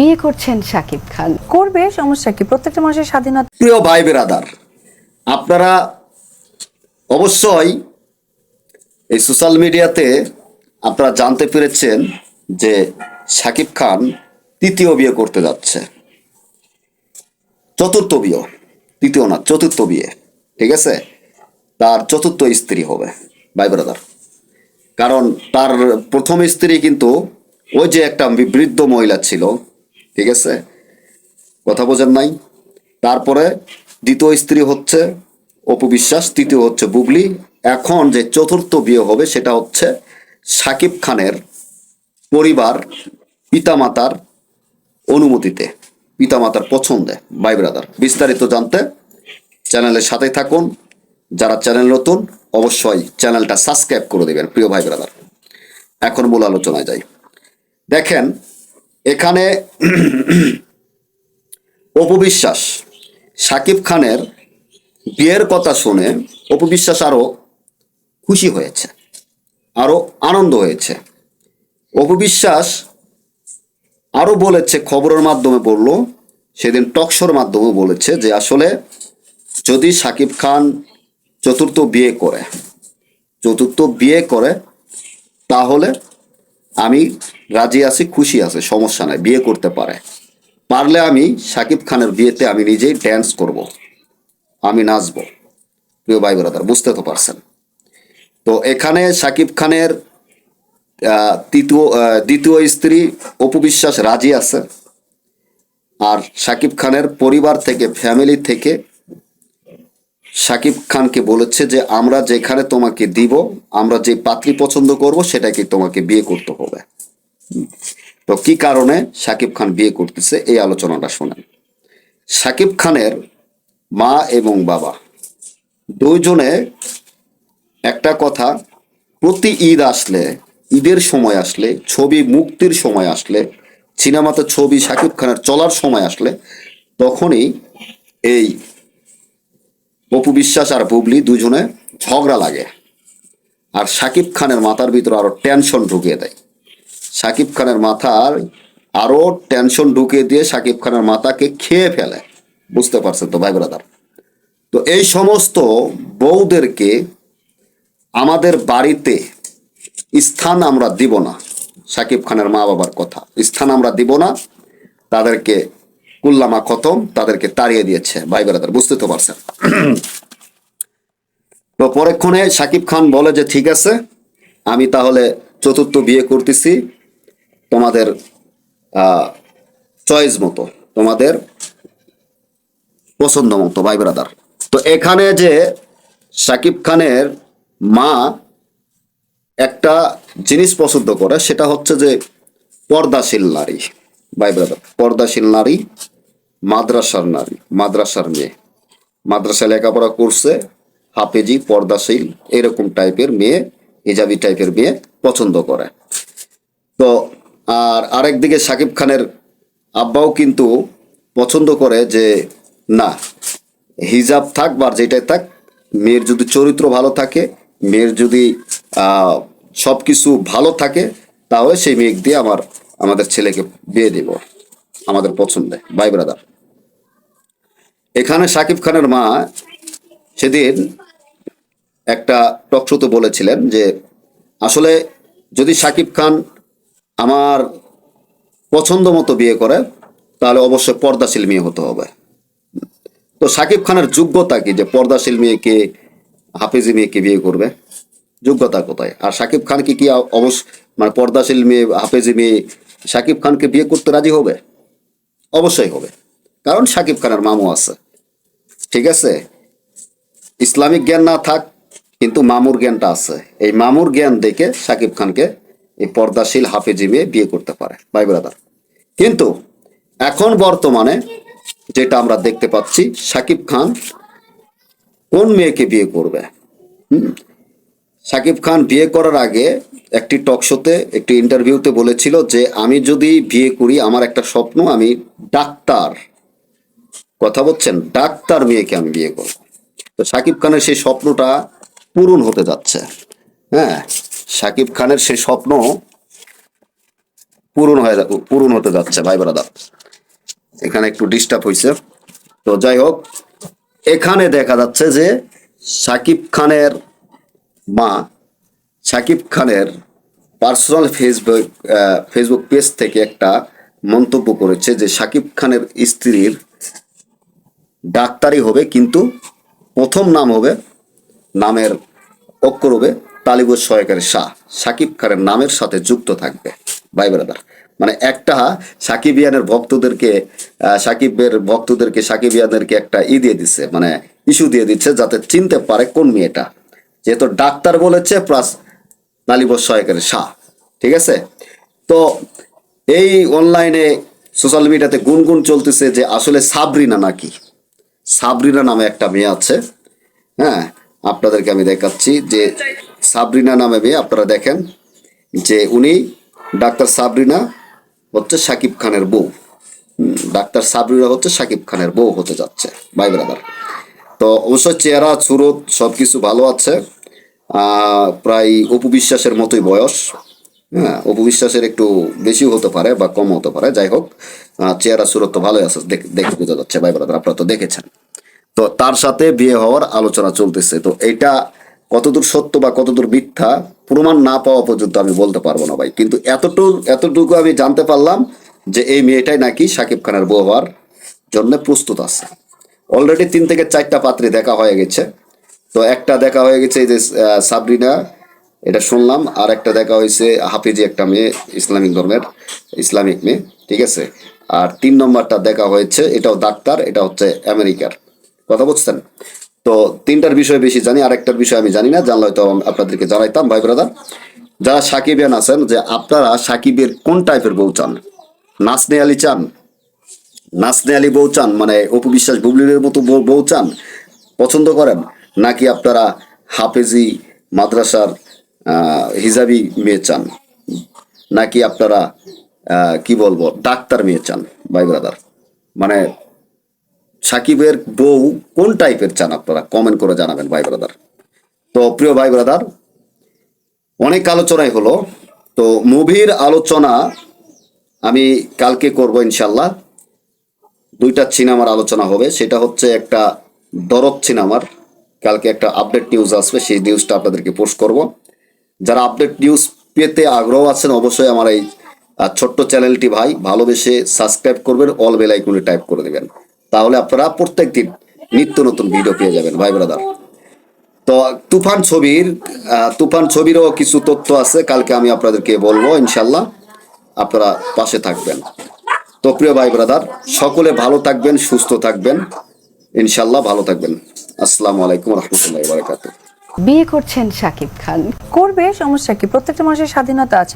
বিয়ে করছেন শাকিব খান। করবে, সমস্যা কি? প্রত্যেকটা মানুষের স্বাধীনতা প্রিয় ভাই বেরাদার, আপনারা অবশ্যই এই সোশ্যাল মিডিয়াতে আপনারা জানতে পেরেছেন যে শাকিব খান তৃতীয় বিয়ে করতে যাচ্ছে। চতুর্থ বিয়ে, তৃতীয় না, চতুর্থ বিয়ে, ঠিক আছে? তার চতুর্থ স্ত্রী হবে, ভাই ব্রাদার। কারণ তার প্রথম স্ত্রী কিন্তু ওই যে একটা বৃদ্ধ মহিলা ছিল ঠিক আছে? কথা বোঝেন নাই? তারপরে দ্বিতীয় স্ত্রী হচ্ছে অপু বিশ্বাস, তৃতীয় হচ্ছে বুবলি। এখন যে চতুর্থ বিয়ে হবে সেটা হচ্ছে সাকিব খানের পরিবার পিতামাতার অনুমতিতে, পিতামাতার পছন্দে, ভাই ব্রাদার। বিস্তারিত জানতে চ্যানেলের সাথে থাকুন। যারা চ্যানেল নতুন, অবশ্যই চ্যানেলটা সাবস্ক্রাইব করে দেবেন, প্রিয় ভাই ব্রাদার। এখন মূল আলোচনায় যাই। দেখেন এখানে অপবিশ্বাস। সাকিব খানের বিয়ের কথা শুনে অপবিশ্বাস আরও খুশি হয়েছে, আরও আনন্দ হয়েছে। অপবিশ্বাস আরও বলেছে, খবরের মাধ্যমে বলল, সেদিন টকশোর মাধ্যমে বলেছে যে আসলে যদি সাকিব খান চতুর্থ বিয়ে করে, চতুর্থ বিয়ে করে, তাহলে আমি রাজি আছি, খুশি আছে, সমস্যা নাই, বিয়ে করতে পারে। পারলে আমি সাকিব খানের বিয়েতে আমি নিজেই ড্যান্স করব। আমি নাচব। প্রিয় ভাই ব্রাদার বুঝতে তো পারছেন। তো এখানে সাকিব খানের তৃতীয় দ্বিতীয় স্ত্রী অপু বিশ্বাস রাজি আছে। আর সাকিব খানের পরিবার থেকে ফ্যামিলি থেকে সাকিব খানকে বলেছে যে, আমরা যেখানে তোমাকে দিব, আমরা যে পাত্রী পছন্দ করব সেটাকে তোমাকে বিয়ে করতে হবে? তো কি কারণে সাকিব খান বিয়ে করতেছে, এই আলোচনাটা শোনেন। সাকিব খানের মা এবং বাবা দুইজনে একটা কথা, প্রতি ঈদ আসলে, ঈদের সময় আসলে, ছবি মুক্তির সময় আসলে, সিনেমাতে ছবি সাকিব খানের চলার সময় আসলে, তখনই এই অপু বিশ্বাস আর বুবলি দুজনে ঝগড়া লাগে। আর সাকিব খানের মাথার ভিতরে আরও টেনশন ঢুকিয়ে দেয়। সাকিব খানের মাথার আরও টেনশন ঢুকিয়ে দিয়ে সাকিব খানের মাথাকে খেয়ে ফেলে। বুঝতে পারছেন তো, ভাই ব্রাদার তো এই সমস্ত বউদেরকে আমাদের বাড়িতে স্থান আমরা দিব না, সাকিব খানের মা বাবার কথা। স্থান আমরা দিব না, তাদেরকে কুল্লামা খতম তাদেরকে তাড়িয়ে দিয়েছে। ভাই ব্রাদার, বুঝতে তো পারছেন। তো পরক্ষণে সাকিব খান বলে যে, ঠিক আছে, আমি তাহলে চতুর্থ বিয়ে করতেছি। তোমাদের চয়েস মতো, তোমাদের পছন্দ মতো, ভাই ব্রাদার। তো এখানে যে সাকিব খানের মা একটা জিনিস পছন্দ করে, সেটা হচ্ছে যে পর্দাশীল নারী। ভাই ব্রাদার পর্দাশীল নারী, মাদ্রাসার নারী, মাদ্রাসার মেয়ে। মাদ্রাসায় লেখাপড়া করছে, হাফেজি, পর্দাশীল, এরকম টাইপের মেয়ে, হিজাবি টাইপের মেয়ে পছন্দ করে। তো, আর আরেকদিকে সাকিব খানের আব্বাও কিন্তু পছন্দ করে যে, না, হিজাব থাক বা যেটাই থাক, মেয়ের যদি চরিত্র ভালো থাকে, মেয়ের যদি সব কিছু ভালো থাকে, তাহলে সেই মেয়ে দিয়ে আমার আমাদের ছেলেকে বিয়ে দেব, আমাদের পছন্দে। ভাই ব্রাদার। এখানে সাকিব খানের মা সেদিন একটা টকশোতে বলেছিলেন যে, আসলে যদি সাকিব খান আমার পছন্দ মতো বিয়ে করে, তাহলে অবশ্যই পর্দাশীল মেয়ে হতে হবে। তো সাকিব খানের যোগ্যতা কি যে পর্দাশীল মেয়েকে, হাফিজি মেয়েকে বিয়ে করবে? যোগ্যতা কোথায়? আর সাকিব খান কি কি অবশ্য মানে পর্দাশীল মেয়ে, হাফেজি মেয়ে সাকিব খানকে বিয়ে করতে রাজি হবে? অবশ্যই হবে। কারণ সাকিব খানের মামু আছে। ঠিক আছে? ইসলামিক জ্ঞান না থাক, কিন্তু মামুর জ্ঞানটা আছে। এই মামুর জ্ঞান দেখে সাকিব খানকে এই পর্দাশীল হাফেজি মেয়ে বিয়ে করতে পারে। ভাই ব্রাদার। কিন্তু এখন বর্তমানে যেটা আমরা দেখতে পাচ্ছি, সাকিব খান কোন মেয়েকে বিয়ে করবে? হুম? সাকিব খান বিয়ে করার আগে একটি টক শোতে একটি ইন্টারভিউতে বলেছিল যে, আমি যদি বিয়ে করি, আমার একটা স্বপ্ন, আমি ডাক্তার। কথা বলছেন, ডাক্তার মেয়েকে আমি বিয়ে করব। তো সাকিব খানের সেই স্বপ্নটা পূরণ হতে যাচ্ছে। হ্যাঁ সাকিব খানের সেই স্বপ্ন পূরণ হয়ে পূরণ হতে যাচ্ছে, ভাই ব্রাদার এখানে একটু ডিস্টার্ব হয়েছে তো যাই হোক, এখানে দেখা যাচ্ছে যে, সাকিব খানের মা সাকিব খানের পার্সোনাল ফেসবুক ফেসবুক পেজ থেকে একটা মন্তব্য করেছে যে সাকিব খানের স্ত্রীর ডাক্তারি হবে, কিন্তু প্রথম নাম হবে নামের অক্ষর হবে তালিবুর সহায়কারী শাহ। সাকিব খানের নামের সাথে যুক্ত থাকবে, ভাই ব্রাদার মানে একটা সাকিব সাকিবিয়ানের ভক্তদেরকে সাকিবের ভক্তদেরকে, সাকিবিয়ানদেরকে একটা ই দিয়ে দিচ্ছে মানে ইস্যু দিয়ে দিচ্ছে যাতে চিনতে পারে কোন মেয়েটা। যেহেতু ডাক্তার বলেছে প্লাস নালিবর সহায়কারী শাহ ঠিক আছে? তো এই অনলাইনে সোশ্যাল মিডিয়াতে গুনগুন চলতেছে যে আসলে সাবরিনা নাকি? সাবরিনা নামে একটা মেয়ে আছে হ্যাঁ? আপনাদেরকে আমি দেখাচ্ছি যে সাবরিনা নামে মেয়ে, আপনারা দেখেন যে উনি ডাক্তার সাবরিনা হচ্ছে সাকিব খানের বউ। ডাক্তার সাবরিনা হচ্ছে সাকিব খানের বউ হতে যাচ্ছে, ভাই ব্রাদার। তো অবশ্য চেহারা, সুরত সব কিছু ভালো আছে। প্রায় অপু বিশ্বাসের মতোই বয়স। হ্যাঁ অপু বিশ্বাসের একটু বেশি হতে পারে বা কম হতে পারে, যাই হোক। চেহারা, সুরত তো ভালোই আছে, দেখে বোঝা যাচ্ছে, ভাই ব্রাদার, আপনারা তো দেখেছেন। তো তার সাথে বিয়ে হওয়ার আলোচনা চলতেছে। তো এটা কতদূর সত্য বা কতদূর মিথ্যা প্রমাণ না পাওয়া পর্যন্ত আমি বলতে পারব না, ভাই। কিন্তু এতটুকু এতটুকু আমি জানতে পারলাম যে এই মেয়েটাই নাকি সাকিব খানের বউ হওয়ার জন্য প্রস্তুত আছে। অলরেডি তিন থেকে চারটা পাত্রে দেখা হয়ে গেছে। তো একটা দেখা হয়ে গেছে এই যে সাবরিনা, এটা শুনলাম, আর একটা দেখা হয়েছে হাফিজি একটা মেয়ে, ইসলামিক ধর্মের, ইসলামিক মেয়ে, ঠিক আছে? আর তিন নম্বরটা দেখা হয়েছে, এটাও ডাক্তার, এটা হচ্ছে আমেরিকার। কথা বুঝছেন? তো তিনটার বিষয়ে বেশি জানি আর একটার বিষয় আমি জানি না, জানলে হয়তো আপনাদেরকে জানাইতাম, ভাই ব্রাদার। যারা সাকিবিয়ান আছেন, যে আপনারা সাকিবের কোন টাইপের বউ চান? নাসনে আলী চান? নাসনে আলী বউ চান মানে অপু বিশ্বাস বুবলির মতো বউ- চান, পছন্দ করেন? নাকি আপনারা হাফেজি মাদ্রাসার হিজাবি মেয়ে চান? নাকি আপনারা কি বলব, ডাক্তার মেয়ে চান, ভাই ব্রাদার মানে সাকিবের বউ কোন টাইপের চান আপনারা? কমেন্ট করে জানাবেন, ভাই ব্রাদার তো প্রিয় ভাই ব্রাদার অনেক আলোচনাই হলো। তো মুভির আলোচনা আমি কালকে করব ইনশাল্লাহ দুইটা সিনেমার আলোচনা হবে। সেটা হচ্ছে একটা দরদ সিনেমার। কালকে একটা আপডেট নিউজ আসবে, সেই নিউজটা আপনাদেরকে পোস্ট করব। যারা আপডেট নিউজ পেতে আগ্রহ আছেন, অবশ্যই আমার এই ছোট্ট চ্যানেলটি ভাই ভালোবেসে সাবস্ক্রাইব করবেন অল বেল আইকনে টাইপ করে দেবেন। তাহলে আপনারা প্রত্যেক দিন নিত্য নতুন ভিডিও পেয়ে যাবেন, ভাই ব্রাদার তো, তুফান ছবির তুফান ছবিরও কিছু তথ্য আছে। কালকে আমি আপনাদেরকে বলব ইনশাল্লাহ আপনারা পাশে থাকবেন। তো প্রিয় ভাই ব্রাদার সকলে ভালো থাকবেন সুস্থ থাকবেন। ইনশাল্লাহ ভালো থাকবেন। আসসালাম আলাইকুম রহমতুল্লাহ বারকাতুহ। বিয়ে করছেন সাকিব খান। করবে সমস্যা কি? প্রত্যেকটা মানুষের স্বাধীনতা আছে।